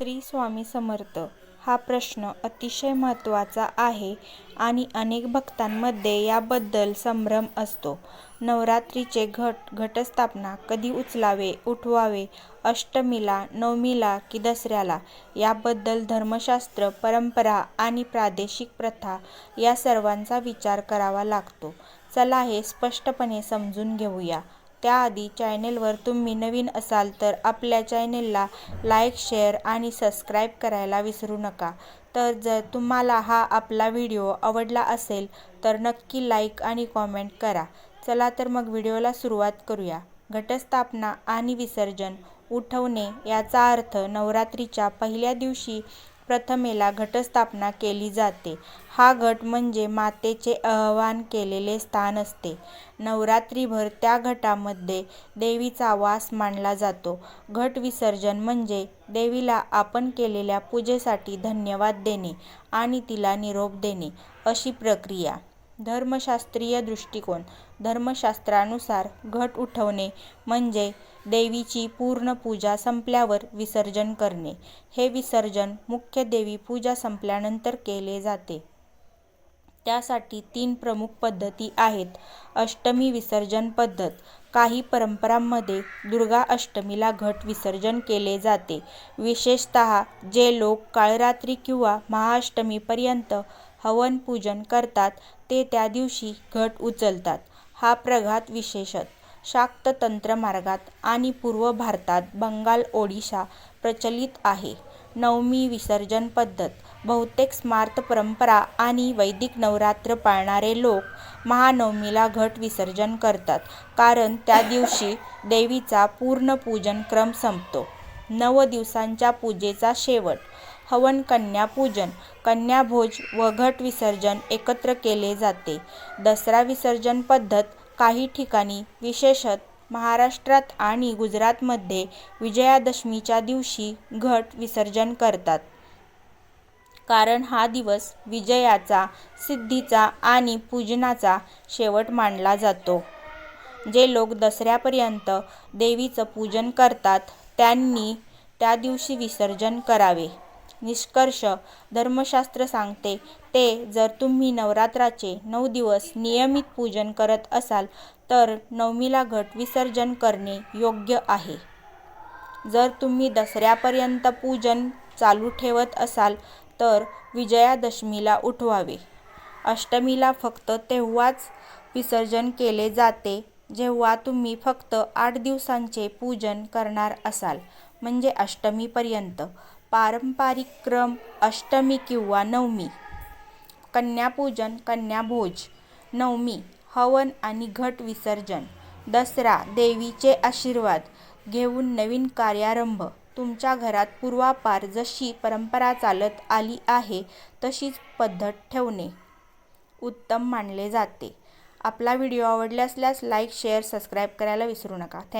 श्री स्वामी समर्थ हा प्रश्न अतिशय महत्त्वाचा आहे आणि अनेक भक्तांमध्ये याबद्दल संभ्रम असतो. नवरात्रीचे घट घटस्थापना कधी उचलावे, उठवावे, अष्टमीला, नवमीला की दसऱ्याला याबद्दल धर्मशास्त्र, परंपरा आणि प्रादेशिक प्रथा या सर्वांचा विचार करावा लागतो. चला हे स्पष्टपणे समजून घेऊया. त्याआधी चॅनेलवर तुम्ही नवीन असाल तर आपल्या चॅनेलला लाईक, शेअर आणि सबस्क्राईब करायला विसरू नका. तर जर तुम्हाला हा आपला व्हिडिओ आवडला असेल तर नक्की लाईक आणि कॉमेंट करा. चला तर मग व्हिडिओला सुरुवात करूया. घटस्थापना आणि विसर्जन उठवणे याचा अर्थ नवरात्रीच्या पहिल्या दिवशी प्रथमेला घटस्थापना केली जाते. हा घट म्हणजे मातेचे आवाहन केलेले स्थान असते. नवरात्रीभर त्या घटामध्ये देवीचा वास मानला जातो. घट विसर्जन म्हणजे देवीला आपण केलेल्या पूजेसाठी धन्यवाद देणे आणि तिला निरोप देणे अशी प्रक्रिया. धर्मशास्त्रीय दृष्टिकोन धर्मशास्त्रानुसार घट उठवणे म्हणजे देवीची पूर्ण पूजा संपल्यावर विसर्जन करणे. हे विसर्जन मुख्य देवी पूजा संपल्यानंतर केले जाते. त्यासाठी तीन प्रमुख पद्धती आहेत. अष्टमी विसर्जन पद्धत काही परंपरांमध्ये दुर्गा अष्टमीला घट विसर्जन केले जाते. विशेषतः जे लोक काळरात्री किंवा महाअष्टमीपर्यंत हवन पूजन करतात ते त्या दिवशी घट उचलतात. हा प्रघात विशेषतः शाक्त तंत्र मार्गात आणि पूर्व भारतात बंगाल, ओडिशा प्रचलित आहे. नवमी विसर्जन पद्धत बहुतेक स्मार्त परंपरा आणि वैदिक नवरात्र पाळणारे लोक महानवमीला घट विसर्जन करतात कारण त्या दिवशी देवीचा पूर्ण पूजन क्रम संपतो. नव दिवसांच्या पूजेचा शेवट हवन कन्यापूजन कन्याभोज व घट विसर्जन एकत्र केले जाते. दसरा विसर्जन पद्धत काही ठिकाणी विशेषत महाराष्ट्रात आणि गुजरातमध्ये विजयादशमीच्या दिवशी घट विसर्जन करतात. कारण हा दिवस विजयाचा, सिद्धीचा आणि पूजनाचा शेवट मानला जातो. जे लोक दसऱ्यापर्यंत देवीचं पूजन करतात त्यांनी त्या दिवशी विसर्जन करावे. निष्कर्ष धर्मशास्त्र सांगते ते जर तुम्ही नवरात्राचे नऊ दिवस नियमित पूजन करत असाल तर नवमीला घट विसर्जन करणे योग्य आहे. जर तुम्ही दसऱ्यापर्यंत पूजन चालू ठेवत असाल तर विजयादशमीला उठवावे. अष्टमीला फक्त तेव्हाच विसर्जन केले जाते जेव्हा तुम्ही फक्त आठ दिवसांचे पूजन करणार असाल म्हणजे अष्टमीपर्यंत. पारंपरिक क्रम अष्टमी किंवा नवमी. कन्यापूजन कन्याभोज. नवमी हवन आणि घट विसर्जन. दसरा देवीचे आशीर्वाद घेऊन नवीन कार्यारंभ. तुमच्या घरात पूर्वापार जशी परंपरा चालत आली आहे तशीच पद्धत ठेवणे उत्तम मानले जाते. आपला व्हिडिओ आवडला असल्यास लाईक, शेअर, सबस्क्राईब करायला विसरू नका. थँक